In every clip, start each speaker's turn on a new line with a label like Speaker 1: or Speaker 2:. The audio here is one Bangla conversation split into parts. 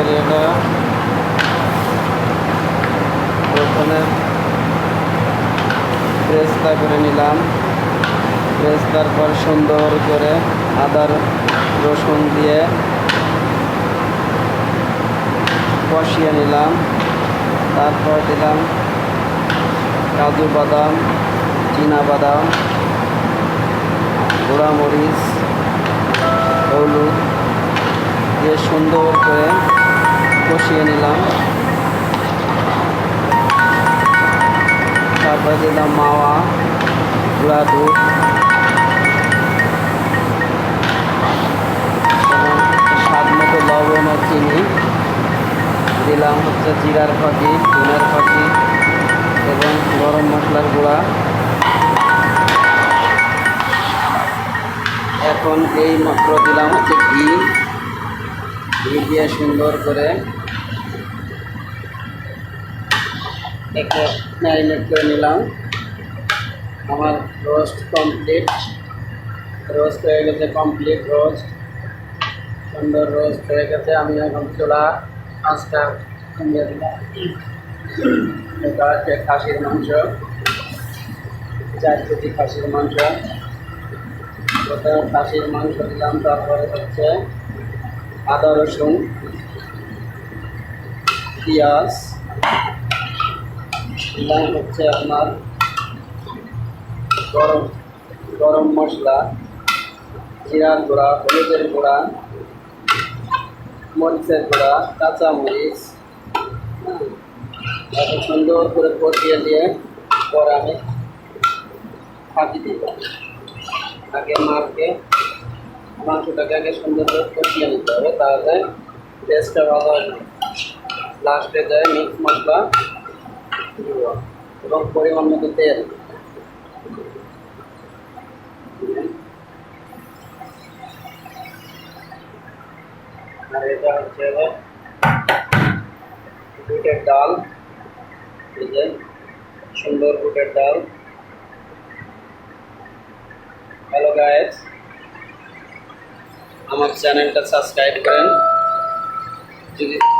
Speaker 1: এরিয়াটা প্রথমে প্রেস্তা করে নিলাম। প্রেস্তার পর সুন্দর করে আদার রসুন দিয়ে কষিয়ে নিলাম। তারপর দিলাম কাজু বাদাম, চীনা বাদাম গোড়ামরিচ কষিয়ে নিলাম। তারপরে দিলাম মাওয়া, গুঁড়া দুধ। স্বাদ মতো লবণ ও চিনি। দিলাম হচ্ছে জিরার ফাঁকি, ধনের ফাঁকি এবং গরম মশলার গুঁড়া। এখন এই মাত্র দিলাম হচ্ছে ঘি। ঘি দিয়ে সুন্দর করে একে ম্যারিনেট করে নিলাম। আমার রোস্ট কমপ্লিট রোস্ট হয়ে গেছে কমপ্লিট রোস্ট সুন্দর রোস্ট হয়ে গেছে। আমি এখন চোলা আঁচটা কমিয়ে দিলাম। এটা হচ্ছে খাসির মাংস। চার কেজি খাসির মাংস। প্রথমে খাসির মাংস দিলাম, তারপরে হচ্ছে আদা রসুন, পেঁয়াজ দিলাম হচ্ছে আপনার গরম গরম মশলা, জিরার গুঁড়া, হলুদের গুঁড়া, মরিচের গুঁড়া কাঁচা মরিচ হ্যাঁ এত সুন্দর করে কষিয়ে দিয়ে পরে আমি ফাঁকি দিব আগে মারকে মাংসটাকে আগে সুন্দর করে কষিয়ে নিতে হবে, তাহলে টেস্টটা ভালো আসবে। লাস্টে দেয় মিক্স মশলা এবং পরিমাণ মতো তেল আর এটা হচ্ছে হলো বুটের ডাল এই যে সুন্দর বুটের ডাল হ্যালো গাইস আমার চ্যানেলটা সাবস্ক্রাইব করেন যদি এবং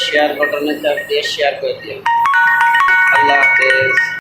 Speaker 1: শেয়ার বাটনে চাপ দিয়ে শেয়ার করে দিন আল্লাহ হাফেজ